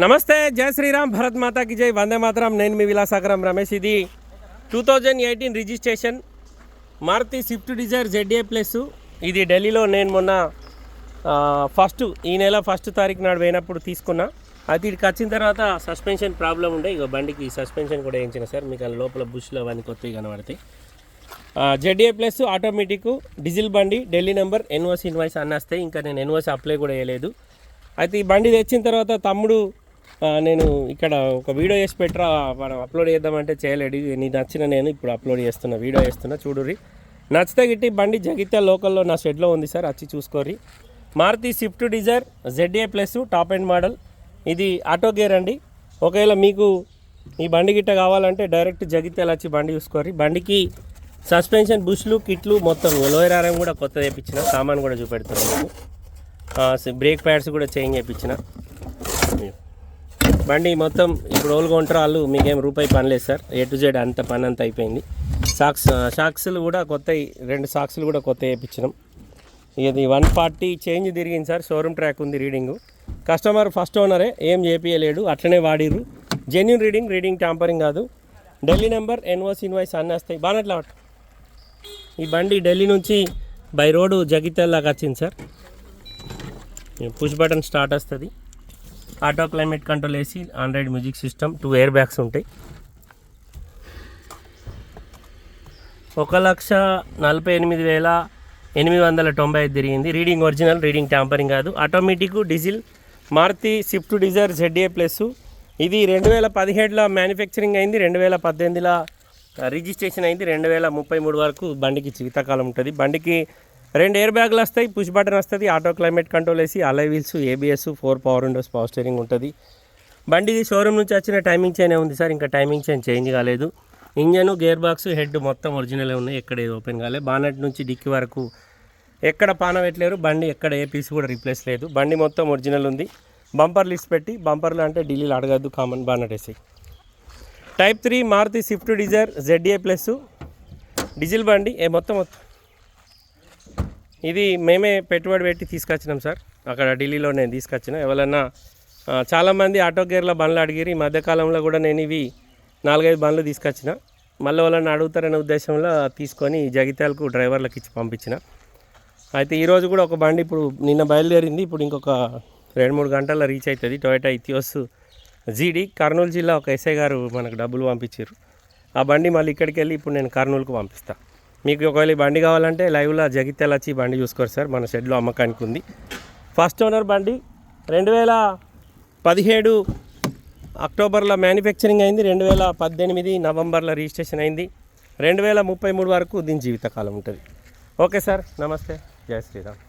నమస్తే జయ శ్రీరామ్ భరత్ మాతాకి జై వందే మాతరం. నేను మీ విలాసాగరం రమేష్. ఇది two thousand eighteen registration. Maruti Swift Dzire ZA plus. ఇది ఢిల్లీలో నేను మొన్న ఫస్ట్ ఈ నెల ఫస్ట్ తారీఖు నాడు పోయినప్పుడు తీసుకున్నా. అది ఇక్కడికి వచ్చిన తర్వాత సస్పెన్షన్ ప్రాబ్లం ఉండే. ఇక బండికి సస్పెన్షన్ కూడా వేయించిన సార్. మీకు అందులో లోపల బుష్లు అవన్నీ కొత్తవి కనబడతాయి. జెడ్ఏ ప్లస్ ఆటోమేటిక్ డీజిల్ బండి ఢిల్లీ నెంబర్ ఎన్ఓసి ఇన్వాయిస్ అన్నస్తాయి ఇంకా నేను ఎన్ఓసి అప్లై కూడా చేయలేదు అయితే ఈ బండి తెచ్చిన తర్వాత తమ్ముడు నేను ఇక్కడ ఒక వీడియో చేసి పెట్టరా మనం అప్లోడ్ చేద్దామంటే చేయలేడు. నీ నచ్చిన నేను ఇప్పుడు అప్లోడ్ చేస్తున్నా వీడియో చేస్తున్నా చూడుర్రి. నచ్చితే గిట్టి బండి జగిత్యాల లోకల్లో నా షెడ్లో ఉంది సార్ వచ్చి చూసుకోర్రి. Maruti Swift Dzire ZA plus top and model ఇది ఆటో గేర్ అండి. ఒకవేళ మీకు ఈ బండి గిట్ట కావాలంటే డైరెక్ట్ జగిత్యాల వచ్చి బండి చూసుకోర్రి. బండికి సస్పెన్షన్ బుష్లు కిట్లు మొత్తం లోయర్ ఆరం కూడా కొత్త తెప్పించిన సామాన్ కూడా చూపెడుతున్నాను. బ్రేక్ ప్యాడ్స్ కూడా చేంజ్ చేయించిన బండి మొత్తం ఇప్పుడు ఓల్గా ఉంటారు వాళ్ళు మీకేం రూపాయి పని లేదు సార్. ఏ టు జెడ్ అంత పని అంత అయిపోయింది. సాక్స్ సాక్స్లు కూడా కొత్త రెండు సాక్స్లు కూడా కొత్త వేయించినాం. ఇది వన్ ఫార్టీ చేంజ్ తిరిగింది సార్. షోరూమ్ ట్రాక్ ఉంది రీడింగ్ కస్టమర్ ఫస్ట్ ఓనరే ఏం చేపియలేడు. అట్లనే వాడిర్రు. జెన్యున్ రీడింగ్ రీడింగ్ ట్యాంపరింగ్ కాదు. ఢిల్లీ నెంబర్ ఎన్ఓస్ ఇన్వాయిస్ అన్నీ వస్తాయి బాగా ఈ బండి ఢిల్లీ నుంచి బై రోడ్డు జగిత్యాల దాకా వచ్చింది సార్. పుష్ బటన్ స్టార్ట్ వస్తుంది. ఆటో క్లైమేట్ కంట్రోల్ వేసి android music system two air bags ఉంటాయి. ఒక లక్ష నలభై ఎనిమిది వేల ఎనిమిది వందల తొంభై ఐదు తిరిగింది. రీడింగ్ ఒరిజినల్ రీడింగ్ ట్యాంపరింగ్ కాదు. Automatic diesel Maruti Swift Dzire ZA plus. ఇది రెండు వేల పదిహేడులో మ్యానుఫ్యాక్చరింగ్ అయింది రెండు వేల పద్దెనిమిదిలో రిజిస్ట్రేషన్ అయింది రెండు వేల ముప్పై మూడు వరకు బండికి జీవితకాలం ఉంటుంది. బండికి రెండు ఎయిర్ బ్యాగులు వస్తాయి పుష్ బటన్ వస్తుంది ఆటో క్లైమేట్ కంట్రోల్ వేసి alloy wheels ABS four power windows power steering ఉంటుంది. బండి షోరూమ్ నుంచి వచ్చిన టైమింగ్ చైన్ ఉంది సార్? ఇంకా టైమింగ్ చైన్ చేంజ్ కాలేదు. ఇంజన్ గేర్ బాక్స్ హెడ్ మొత్తం ఒరిజినలే ఉన్నాయి. ఎక్కడ ఏది ఓపెన్ కాలేదు బానెట్ నుంచి డిక్కి వరకు ఎక్కడ పాన పెట్టలేరు బండి ఎక్కడ ఏ పీస్ కూడా రీప్లేస్ లేదు. బండి మొత్తం ఒరిజినల్ ఉంది. బంపర్ లిస్ట్ పెట్టి బంపర్లు అంటే ఢిల్లీలో అడగద్దు కామన్ బానెట్ వేసి type three Maruti Swift Dzire ZA plus diesel బండి ఏ మొత్తం మొత్తం ఇది మేమే పెట్టుబడి పెట్టి తీసుకొచ్చినాం సార్. అక్కడ ఢిల్లీలో నేను తీసుకొచ్చిన. ఎవరన్నా చాలామంది ఆటో గేర్ల బండ్లు అడిగిరి ఈ మధ్యకాలంలో కూడా నేను ఇవి నాలుగైదు బండ్లు తీసుకొచ్చిన. మళ్ళీ వాళ్ళని అడుగుతారనే ఉద్దేశంలో తీసుకొని జగిత్యాలకు డ్రైవర్లకు ఇచ్చి పంపించిన. అయితే ఈరోజు కూడా ఒక బండి ఇప్పుడు నిన్న బయలుదేరింది. ఇప్పుడు ఇంకొక రెండు మూడు గంటల్లో రీచ్ అవుతుంది. టొయోటా ఇథియోస్ జీడీ. కర్నూలు జిల్లా ఒక ఎస్ఐ గారు మనకు డబ్బులు పంపించారు ఆ బండి మళ్ళీ ఇక్కడికి వెళ్ళి ఇప్పుడు నేను కర్నూలుకు పంపిస్తాను మీకు ఒకవేళ ఈ బండి కావాలంటే లైవ్లో జగిత్యాల వచ్చి బండి చూసుకోరు సార్. మన షెడ్లో అమ్మకానికి ఉంది. ఫస్ట్ ఓనర్ బండి రెండు వేల పదిహేడు అక్టోబర్లో మ్యానుఫ్యాక్చరింగ్ అయింది. రెండు వేల పద్దెనిమిది నవంబర్లో రిజిస్ట్రేషన్ అయింది. రెండు వేల ముప్పై మూడు వరకు దీని జీవితకాలం ఉంటుంది. ఓకే సార్ నమస్తే. జయ శ్రీరామ్.